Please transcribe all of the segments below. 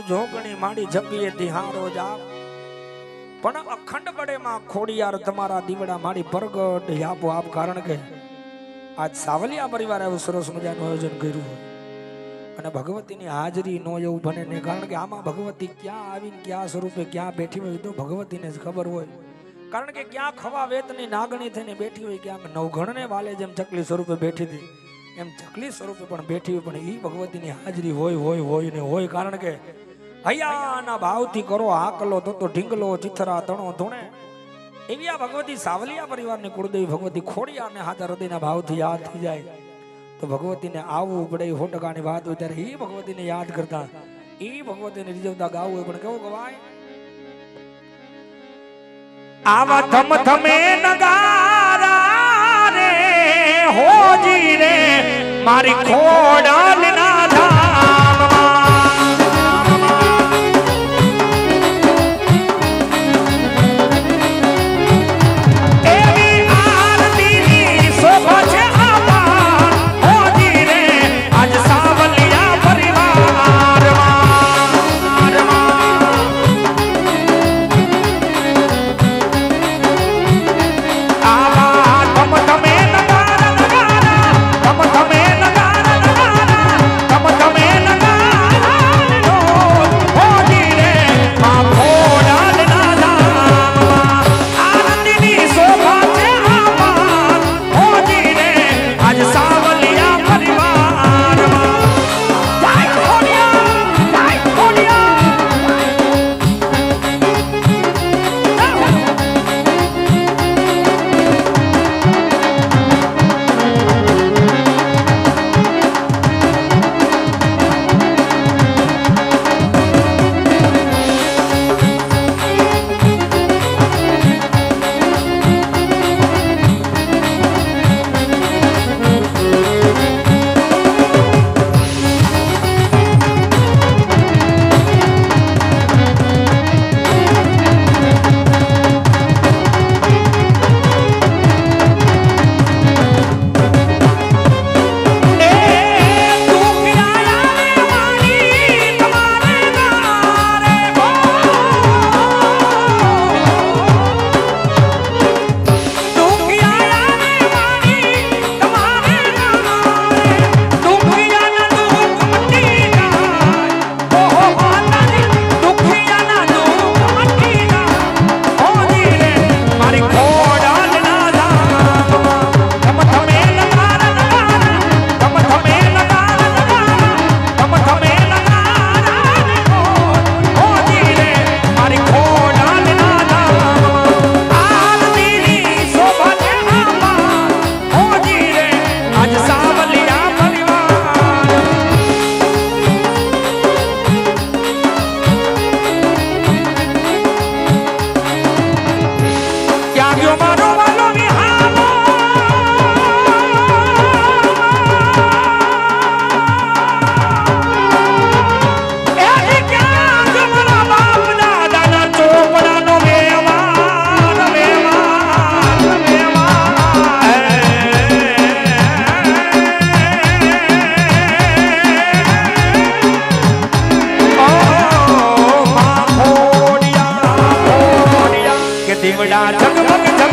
તું જોગણી માડી જપીએ તિહારો જાપ. પણ અખંડ બડેમાં ખોડિયાર તમારા દીવડા માડી પરગટ આપો આપ કારણ કે આજ સાવલિયા પરિવારે આવું સરસ મજાનું આયોજન કર્યું અને ભગવતીની હાજરી નો એવું બને ને કારણ કે આમાં ભગવતી ક્યાં આવીને ક્યાં સ્વરૂપે ક્યાં બેઠી હોય તો ભગવતીને જ ખબર હોય. કારણ કે ક્યાં ખવા વેતની નાગણી થઈને બેઠી હોય ક્યાંક નવઘણને વાલે જેમ ચકલી સ્વરૂપે બેઠી હતી, એમ ચકલી સ્વરૂપે પણ બેઠી હોય પણ એ ભગવતીની હાજરી હોય હોય હોય ને હોય કારણ કે હૈયાના ભાવથી કરો આકલો તો ઢીંગલો, ચિથરા તણો ધૂણે. એવી આ ભગવતી સાવલિયા પરિવારની કુળદેવી ભગવતી ખોડિયાને હાથા હૃદયના ભાવથી યાદ થઈ જાય. તો ભગવતીને આવવું પડે સો ટકાની વાત હોય ત્યારે એ ભગવતીને યાદ કરતા. એ ભગવતીને રીઝવતા ગાવું પણ કેવું ગવાય આવા થમ થમે નગારા રે, હોજી રે, મારી ખોડાલ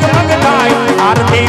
जगताय आरती